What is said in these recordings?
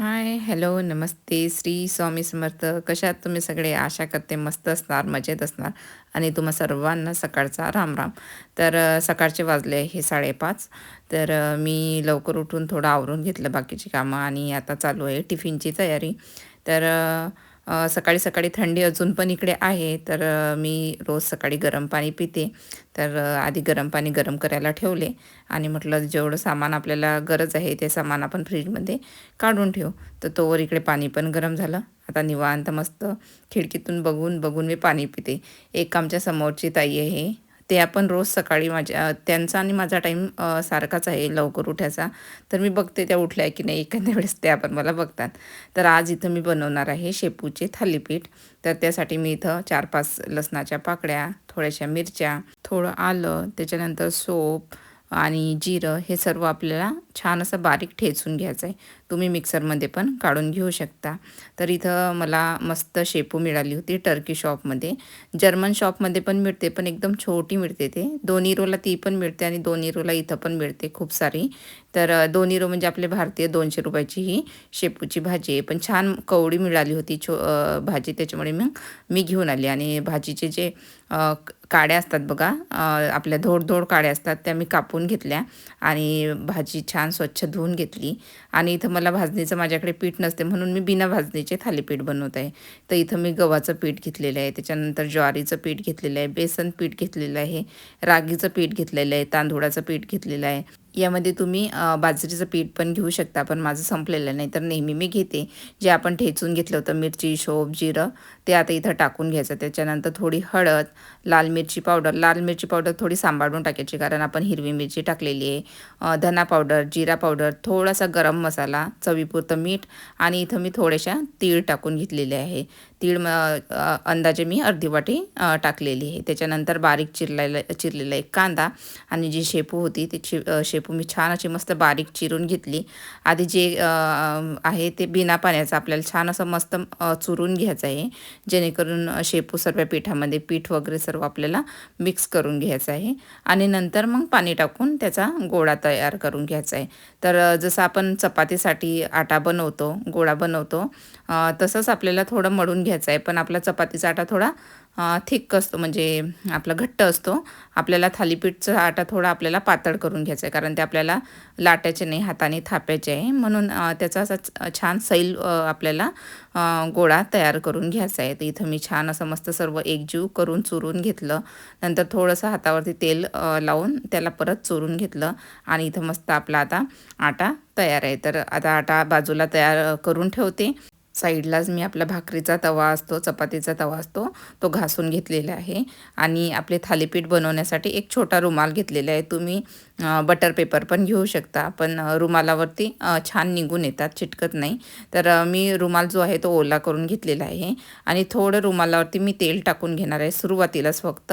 Hi hello नमस्ते श्री स्वामी समर्थ. कशा आहात तुम्ही सगळे? आशा करते मस्त असणार मजेत असणार. आणि तुम्हा सर्वांना सकाळचा राम राम तर सकाळचे वाजले हे साडेपाच. तर मी लवकर उठून थोडं आवरून घेतलं बाकीची कामं आणि आता चालू आहे टिफिनची तयारी. तर सकाळी सकाळी थंडी अजून पण इकडे आहे तर मी रोज सकाळी गरम पाणी पिते. तर आधी गरम पाणी गरम करायला ठेवले आणि म्हटलं जेवढं सामान आपल्याला गरज आहे ते सामान आपण फ्रीजमध्ये काढून ठेवू. तर तोवर इकडे पाणी पण गरम झालं. आता निवांत मस्त खिडकीतून बघून बघून मी पाणी पिते. एक आमच्या समोरची ताई आहे. ते आपण रोज सकाळी माझ्या त्यांचा आणि माझा टाईम सारखाच आहे लवकर उठायचा. तर मी बघते त्या उठल्या की नाही एखाद्या वेळेस त्या पण मला बघतात. तर आज इथं मी बनवणार आहे शेपूचे थालीपीठ. तर त्यासाठी मी इथं चार पाच लसणाच्या पाकळ्या थोड्याशा मिरच्या थोडं आलं त्याच्यानंतर सोप आणि जिरं हे सर्व आपल्याला छान असं बारीक ठेचून घ्यायचं आहे. तुम्ही मिक्सरमध्ये पण काढून घेऊ शकता. तर इथं मला मस्त शेपू मिळाली होती टर्की शॉपमध्ये जर्मन शॉपमध्ये पण मिळते पण एकदम छोटी मिळते ते. दोन रोला ती पण मिळते आणि दोन रोला इथं पण मिळते खूप सारी. तर दोन्ही दोन म्हणजे आपले भारतीय दोनशे रुपयाची ही शेपूची भाजी आहे. पण छान कवडी मिळाली होती छो भाजी. त्याच्यामुळे मग मी घेऊन आली. आणि भाजीचे जे काड्या असतात बघा आपल्या धोड धोड काड्या असतात त्या मी कापून घेतल्या. आणि भाजी छान छान स्वच्छ धुवून घेतली. आणि इथं मला भाजणीचं माझ्याकडे पीठ नसते म्हणून मी बिना भाजणीचे थालीपीठ बनवत आहे. तर इथं मी गव्हाचं पीठ घेतलेलं आहे. त्याच्यानंतर ज्वारीचं पीठ घेतलेलं आहे. बेसन पीठ घेतलेलं आहे. रागीचं पीठ घेतलेलं आहे. तांदूळाचं पीठ घेतलेलं आहे. यामध्ये तुम्ही बाजरीचं पीठ पण घेऊ शकता पण माझं संपलेलं नाही. तर नेहमी मी घेते. जे आपण ठेचून घेतलं होतं मिरची शोप जिरं ते आता इथं टाकून घ्यायचं. त्याच्यानंतर थोडी हळद लाल मिरची पावडर. लाल मिरची पावडर थोडी सांभाळून टाकायची कारण आपण हिरवी मिरची टाकलेली आहे. धना पावडर जिरा पावडर थोडासा गरम मसाला चवीपुरतं मीठ आणि इथं मी थोड्याशा तीळ टाकून घेतलेले आहे. तीळ म अंदाजे मी अर्धी वाटी टाकलेली आहे. त्याच्यानंतर बारीक चिरलेला चिरलेला एक कांदा आणि जी शेपू होती ती ची शेपू मी छान अशी मस्त बारीक चिरून घेतली. आधी जे आहे ते बिना पाण्याचं आपल्याला छान असं मस्त चुरून घ्यायचं आहे. जेणेकरून शेपू सर्व पिठामध्ये पीठ वगैरे सर्व आपल्याला मिक्स करून घ्यायचं आहे. आणि नंतर मग पाणी टाकून त्याचा गोळा तयार करून घ्यायचा आहे. तर जसं आपण चपातीसाठी आटा बनवतो गोळा बनवतो तसंच आपल्याला थोडं मळून घ्यायचं आहे. पण आपला चपातीचा आटा थोडा थिक असतो म्हणजे आपला घट्ट असतो. आपल्याला थालीपीठचा आटा थोडा आपल्याला पातळ करून घ्यायचा आहे कारण ते आपल्याला लाटायचे नाही हाताने थापायचे आहे. म्हणून त्याचा असा छान सैल आपल्याला गोळा तयार करून घ्यायचा आहे. तर इथं मी छान असं मस्त सर्व एकजीव करून चुरून घेतलं. नंतर थोडंसं हातावरती तेल लावून त्याला परत चोरून घेतलं आणि इथं मस्त आपला आता आटा तयार आहे. तर आता आटा बाजूला तयार करून ठेवते. साईडलाच मी आपला भाकरीचा तवा असतो चपातीचा तवा असतो तो घासून घेतलेला आहे. आणि आपले थालीपीठ बनवण्यासाठी एक छोटा रुमाल घेतलेला आहे. तुम्ही बटर पेपर पण घेऊ शकता. पण रुमालावरती छान निघून येतात चिटकत नाही. तर मी रुमाल जो आहे तो ओला करून घेतलेला आहे. आणि थोडं रुमालावरती मी तेल टाकून घेणार आहे सुरुवातीलाच फक्त.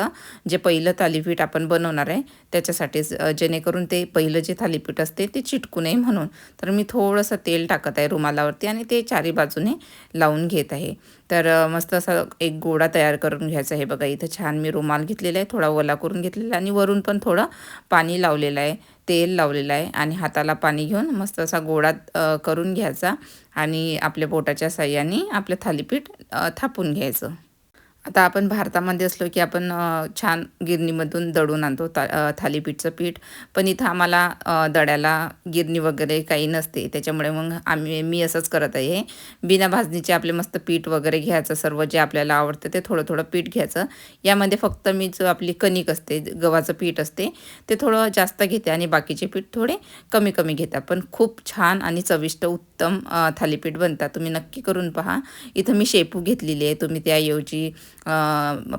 जे पहिलं थालीपीठ आपण बनवणार आहे त्याच्यासाठीच जेणेकरून ते पहिलं जे थालीपीठ असते ते चिटकू नये म्हणून. तर मी थोडंसं तेल टाकत आहे रुमालावरती आणि ते चारी बाजूने लावून घेत आहे. तर मस्त असा एक गोळा तयार करून घ्यायचा आहे. बघा इथं छान मी रुमाल घेतलेला आहे. थोडा ओला करून घेतलेला आहे. आणि वरून पण थोडं पाणी लावलेलं आहे. तेल लावलेलं आहे. आणि हाताला पाणी घेऊन मस्त असा गोळा करून घ्यायचा. आणि आपल्या बोटाच्या साह्याने आपलं थालीपीठ थापून घ्यायचं. आता आपण भारतामध्ये असलो की आपण छान गिरणीमधून दळून आणतो ता थालीपीठचं पीठ. पण इथं आम्हाला दड्याला गिरणी वगैरे काही नसते. त्याच्यामुळे मग आम्ही मी असंच करत आहे. बिना भाजणीचे आपले मस्त पीठ वगैरे घ्यायचं सर्व जे आपल्याला आवडतं ते थोडं थोडं पीठ घ्यायचं. यामध्ये फक्त मी जो आपली कणिक असते गव्हाचं पीठ असते ते थोडं जास्त घेते आणि बाकीचे पीठ थोडे कमी कमी घेता पण खूप छान आणि चविष्ट उत्तम थालीपीठ बनतात. तुम्ही नक्की करून पहा. इथं मी शेपू घेतलेली आहे. तुम्ही त्याऐवजी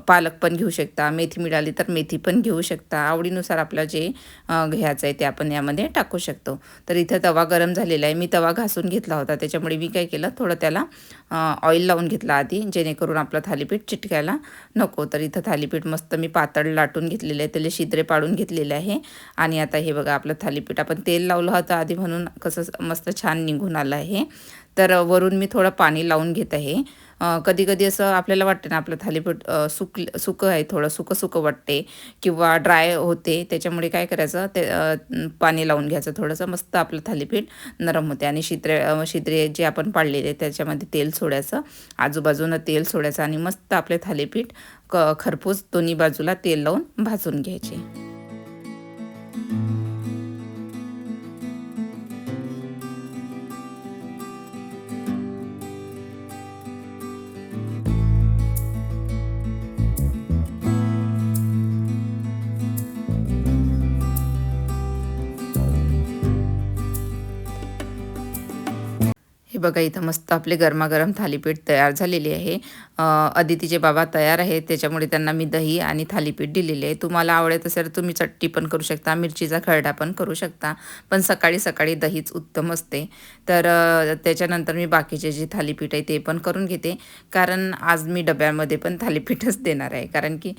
पालक पण घेऊ शकता मेथी मिळाली तर मेथी पण घेऊ शकता. आवडीनुसार आपलं जे घ्यायचं आहे ते आपण यामध्ये टाकू शकतो. तर इथं तवा गरम झालेला आहे. मी तवा घासून घेतला होता. त्याच्यामुळे मी काय केलं थोडं त्याला ऑइल लावून घेतला आधी जेणेकरून आपलं थालीपीठ चिटकायला नको. तर इथं थालीपीठ मस्त मी पातळ लाटून घेतलेलं आहे. त्याला शिद्रे पाडून घेतलेले आहे. आणि आता हे बघा आपलं थालीपीठ आपण तेल लावलं होतं आधी म्हणून कसं मस्त छान निघून आलं आहे. तर वरून मी थोडं पाणी लावून घेत आहे. कधी कधी असं आपल्याला वाटतं ना आपलं थालीपीठ सुक सुकं आहे थोडं सुकं सुकं वाटते किंवा ड्राय होते त्याच्यामुळे काय करायचं ते पाणी लावून घ्यायचं थोडंसं मस्त आपलं थालीपीठ नरम होते आणि शित्रे शित्रे जे आपण पाडलेले त्याच्यामध्ये तेल सोडायचं आजूबाजूनं तेल सोडायचं आणि मस्त आपले थालीपीठ क खरपूस दोन्ही बाजूला तेल लावून भाजून घ्यायचे. हे बघा इथं मस्त आपले गरमागरम थालीपीठ तयार झालेली आहे. अदितीचे बाबा तयार आहेत त्याच्यामुळे त्यांना मी दही आणि थालीपीठ दिलेले आहे. तुम्हाला आवडत असेल तुम्ही चट्टी पण करू शकता मिरचीचा खरडा पण करू शकता पण सकाळी सकाळी दहीच उत्तम असते. तर त्याच्यानंतर मी बाकीचे जे थालीपीठ आहे ते पण करून घेते. कारण आज मी डब्यामध्ये पण थालीपीठच देणार आहे. कारण की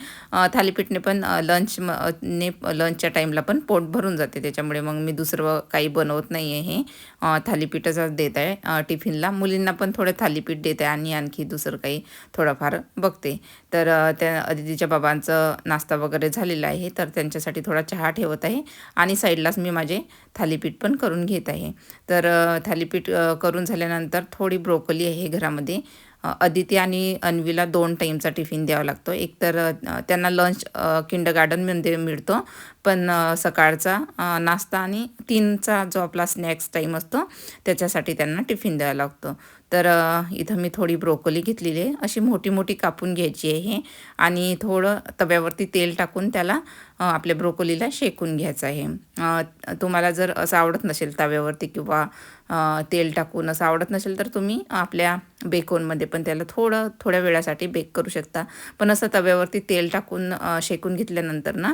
थालीपीठने पण लंच ने लंचच्या टाईमला पण पोट भरून जाते. त्याच्यामुळे मग मी दुसरं काही बनवत नाही आहे हे थालीपीठच देत आहे. टिफिनला. मुलींना पण थोडं थालीपीठ देते आणि आणखी दुसरं काही थोडंफार बघते. तर त्या अदितीच्या बाबांचं नाश्ता वगैरे झालेला आहे तर त्यांच्यासाठी थोडा चहा ठेवत आहे आणि साईडलाच मी माझे थालीपीठ पण करून घेत आहे. तर थालीपीठ करून झाल्यानंतर थोडी ब्रोकली आहे घरामध्ये. अदिती आणि अन्वीला दोन टाईमचा टिफिन द्यावा लागतो. एक तर त्यांना लंच किंड गार्डनमध्ये मिळतो पण सकाळचा नाश्ता आणि तीनचा जो आपला स्नॅक्स टाईम असतो त्याच्यासाठी त्यांना टिफिन द्यावा लागतो. तर इथं मी थोडी ब्रोकोली घेतलेली आहे. अशी मोठी मोठी कापून घ्यायची आहे आणि थोडं तव्यावरती तेल टाकून त्याला आपल्या ब्रोकोलीला शेकून घ्यायचं आहे. तुम्हाला जर असं आवडत नसेल तव्यावरती किंवा तेल टाकून असं आवडत नसेल तर तुम्ही आपल्या बेकोनमध्ये पण त्याला थोडं थोड्या वेळासाठी बेक करू शकता. पण असं तव्यावरती तेल टाकून शेकून घेतल्यानंतर ना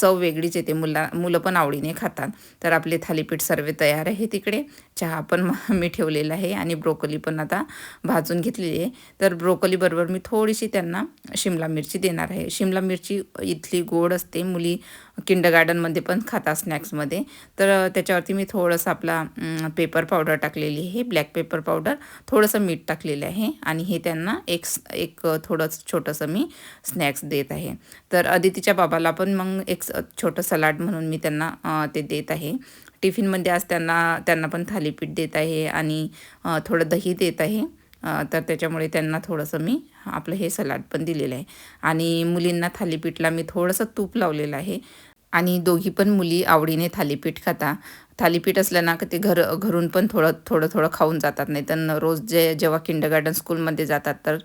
चव वेगळीच येते. मुला मुलं पण आवडीने खातात. तर आपले थालीपीठ सर्व तयार आहे तिकडे. चहा पण मी ठेवलेला आहे आणि ब्रोकोली पण आता भाजून घेतलेली आहे. तर ब्रोकोलीबरोबर मी थोडीशी त्यांना शिमला मिरची देणार आहे. शिमला मिरची इथली गोड असते. मुली किंड गार्डनमध्ये पण खाता स्नॅक्समध्ये. तर त्याच्यावरती मी थोडंसं आपला पेपर पावडर टाकलेली आहे ब्लॅक पेपर पावडर. थोडंसं मीठ टाकलेलं आहे आणि हे त्यांना एक एक थोडंसं छोटंसं मी स्नॅक्स देत आहे. तर अदितीच्या बाबाला पण मग एक छोटं सलाड म्हणून मी त्यांना ते देत आहे. टिफिनमध्ये आज त्यांना त्यांना पण थालीपीठ देत आहे आणि थोडं दही देत आहे. तर त्याच्यामुळे त्यांना थोडंसं मी आपलं हे सलाड पण दिलेलं आहे. आणि मुलींना थालीपीठला मी थोडंसं तूप लावलेलं आहे. आणि दोघी पण मुली आवडीने थालीपीठ खाता. थालीपीठ असलं ना की ते घर घरून पण थोडं थोडं थोडं खाऊन जातात. नाही तर रोज जे जेव्हा किंडर गार्डन स्कूलमध्ये जातात तर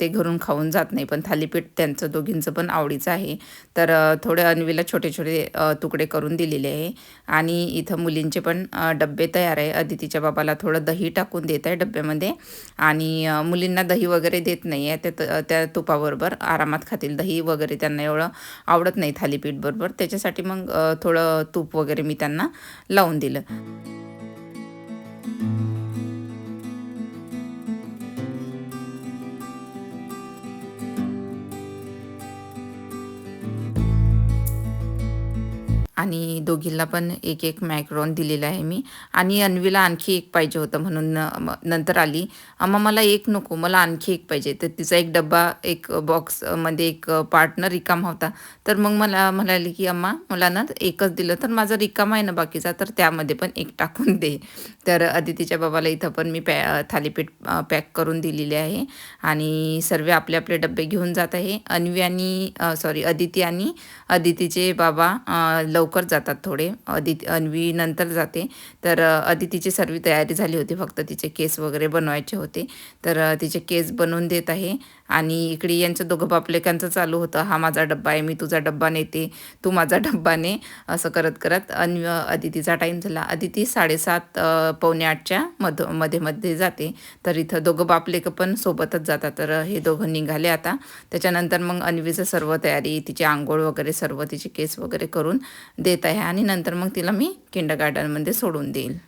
ते घरून खाऊन जात नाही. पण थालीपीठ त्यांचं दोघींचं पण आवडीचं आहे. तर थोडे अन्वीला छोटे छोटे तुकडे करून दिलेले आहे. आणि इथं मुलींचे पण डब्बे तयार आहे. अदितीच्या बाबाला थोडं दही टाकून देत आहे डब्यामध्ये. आणि मुलींना दही वगैरे देत नाही आहे. त्या त्या तुपाबरोबर आरामात खातील. दही वगैरे त्यांना एवढं आवडत नाही थालीपीठबरोबर त्याच्यासाठी मग थोडं तूप वगैरे मी त्यांना लावून दिलं. आणि दोघींना पण एक एक मॅक्रॉन दिलेला आहे मी. आणि अन्वीला आणखी एक पाहिजे होतं म्हणून नंतर आली. अम्मा मला एक नको मला आणखी एक पाहिजे. तर तिचा एक डब्बा एक बॉक्समध्ये एक पार्टनर रिकामा होता. तर मग मला म्हणाली की अम्मा मला ना एकच दिलं तर माझा रिकामा आहे ना बाकीचा तर त्यामध्ये पण एक टाकून दे. तर अदितीच्या बाबाला इथं पण मी पॅ थालीपीठ पॅक करून दिलेले आहे. आणि सर्व आपले आपले डबे घेऊन जात आहे. अन्वी आणि सॉरी अदिती आणि अदितीचे बाबा लव लवकर जातात थोडे. अदिती अन्वी नंतर जाते. तर अदितीची सर्व तयारी झाली होती. फक्त तिचे केस वगैरे बनवायचे होते. तर तिचे केस बनवून देत आहे. आणि इकडे यांचं दोघं बापलेकांचं चालू होतं. हा माझा डब्बा आहे मी तुझा डब्बा नेते तू माझा डब्बा ने असं करत करत अन्व अदितीचा टाईम झाला. अदिती साडेसात पावणे आठच्या मधमध्ये मध्ये जाते. तर इथं दोघं बापलेकं पण सोबतच जातात. तर हे दोघं निघाले आता. त्याच्यानंतर मग अन्वीचं सर्व तयारी तिची आंघोळ वगैरे सर्व तिचे केस वगैरे करून देत आहे. आणि नंतर मग तिला मी किंडर गार्डनमध्ये सोडून देईल.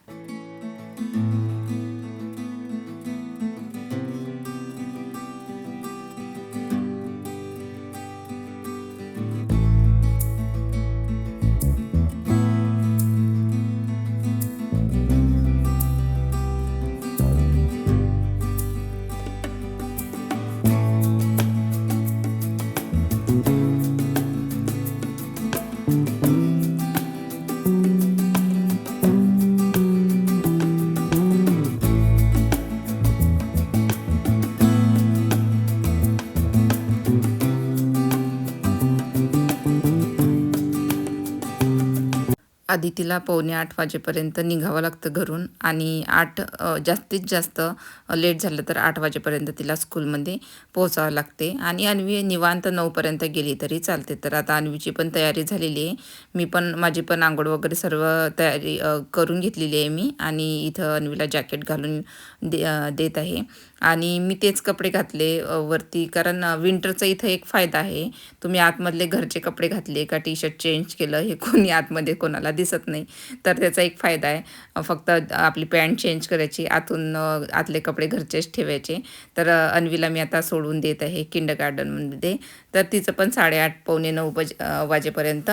आधी तिला पावणे आठ वाजेपर्यंत निघावं लागतं घरून आणि आठ जास्तीत जास्त लेट झालं तर आठ वाजेपर्यंत तिला स्कूलमध्ये पोहोचावं लागते आणि अन्वी निवांत नऊपर्यंत गेली तरी चालते. तर आता अन्वीची पण तयारी झालेली आहे. मी पण माझी पण आंघोळ वगैरे सर्व तयारी करून घेतलेली आहे मी आणि इथं अन्वीला जॅकेट घालून दे देत आहे. आणि मी तेच कपडे घातले वरती. कारण विंटरचा इथं एक फायदा आहे. तुम्ही आतमधले घरचे कपडे घातले का टी शर्ट चेंज केलं हे कोणी आतमध्ये कोणाला दिसत नाही. तर त्याचा एक फायदा आहे. फक्त आपली पॅन्ट चेंज करायची आतून आतले कपडे घरचेच ठेवायचे. तर अन्वीला मी आता सोडून देत आहे किंड गार्डनमध्ये तर तिचं पण साडेआठ पावणे नऊ बज वाजेपर्यंत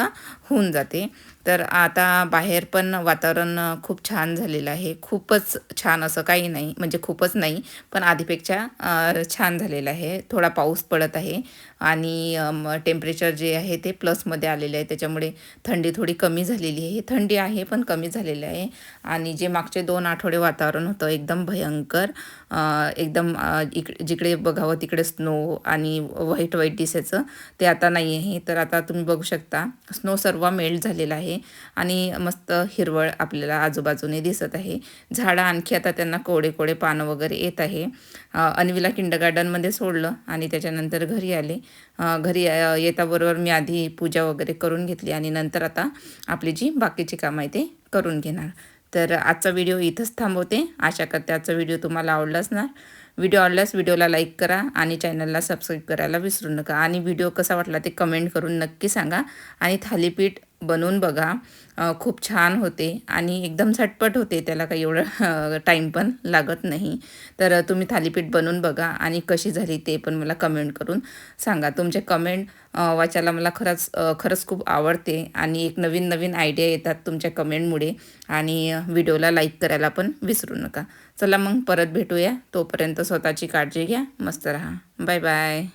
होऊन जाते. तर आता बाहेर पण वातावरण खूप छान झालेलं आहे. खूपच छान असं काही नाही म्हणजे खूपच नाही पण आधीपेक्षा छान झालेलं आहे. थोडा पाऊस पडत आहे. आणि टेम्परेचर जे आहे ते प्लसमध्ये आलेलं आहे. त्याच्यामुळे थंडी थोडी कमी झालेली आहे. थंडी आहे पण कमी झालेली आहे. आणि जे मागचे दोन आठवडे वातावरण होतं एकदम भयंकर. एकदम इक जिकडे बघावं तिकडे स्नो आणि व्हाईट व्हाईट दिसायचं ते आता नाही आहे. तर आता तुम्ही बघू शकता स्नो सर्व मेल्ट झालेला आहे. आणि मस्त हिरवळ आपल्याला आजूबाजूने दिसत आहे. झाडं आणखी आता त्यांना कोडे कोडे पानं वगैरे येत आहे. अनविला अन्वीला किंड गार्डनमध्ये सोडलं आणि त्याच्यानंतर घरी आले. घरी येताबरोबर मी आधी पूजा वगैरे करून घेतली आणि नंतर आता आपली जी बाकीची कामं आहे ते करून घेणार. तर आजचा व्हिडिओ इथंच थांबवते. आशा करते आजचा व्हिडिओ तुम्हाला आवडला असणार. व्हिडिओ आवडल्यास व्हिडिओला लाईक करा आणि चॅनलला सबस्क्राईब करायला विसरू नका. आणि व्हिडिओ कसा वाटला ते कमेंट करून नक्की सांगा. आणि थालीपीठ बनवून बघा. खूप छान होते आणि एकदम झटपट होते त्याला काही एवढं टाईम पण लागत नाही. तर तुम्ही थालीपीठ बनवून बघा आणि कशी झाली ते पण मला कमेंट करून सांगा. तुमचे कमेंट वाचायला मला खरंच खरंच खूप आवडते आणि एक नवीन नवीन आयडिया येतात तुमच्या कमेंटमुळे आणि व्हिडिओला लाईक करायला पण विसरू नका. चला मग परत भेटूया. तोपर्यंत स्वतःची काळजी घ्या. मस्त राहा. Bye bye